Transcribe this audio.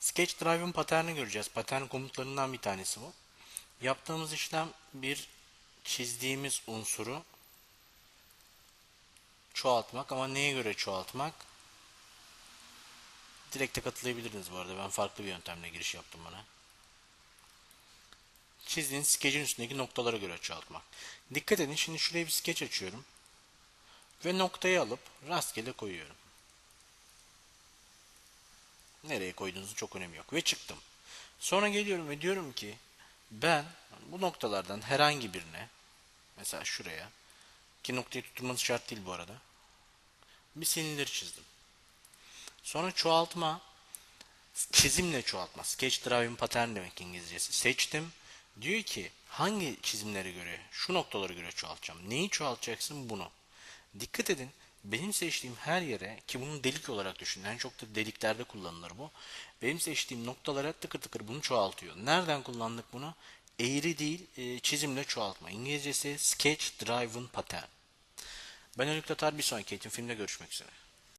Sketch Drive'ın paternini göreceğiz. Patern komutlarından bir tanesi bu. Yaptığımız işlem bir çizdiğimiz unsuru çoğaltmak ama neye göre çoğaltmak? Direkte katılayabilirsiniz bu arada. Ben farklı bir yöntemle giriş yaptım bana. Çizdiğiniz skecin üstündeki noktalara göre çoğaltmak. Dikkat edin şimdi şuraya bir skeç açıyorum. Ve noktayı alıp rastgele koyuyorum. Nereye koyduğunuzun çok önemi yok. Ve çıktım. Sonra geliyorum ve diyorum ki ben bu noktalardan herhangi birine mesela şuraya ki noktayı tutturmanız şart değil bu arada. Bir silindir çizdim. Sonra çoğaltma çizimle çoğaltma. Sketch drawing pattern demek İngilizcesi. Seçtim. Diyor ki hangi çizimlere göre, şu noktalara göre çoğaltacağım. Neyi çoğaltacaksın? Bunu. Dikkat edin. Benim seçtiğim her yere ki bunu delik olarak düşünün. En çok da deliklerde kullanılır bu. Benim seçtiğim noktalara tıkır tıkır bunu çoğaltıyor. Nereden kullandık bunu? Eğri değil, e, çizimle çoğaltma. İngilizcesi Sketch Driven Pattern. Ben Haluk Tatar bir sonraki eğitim filmde görüşmek üzere.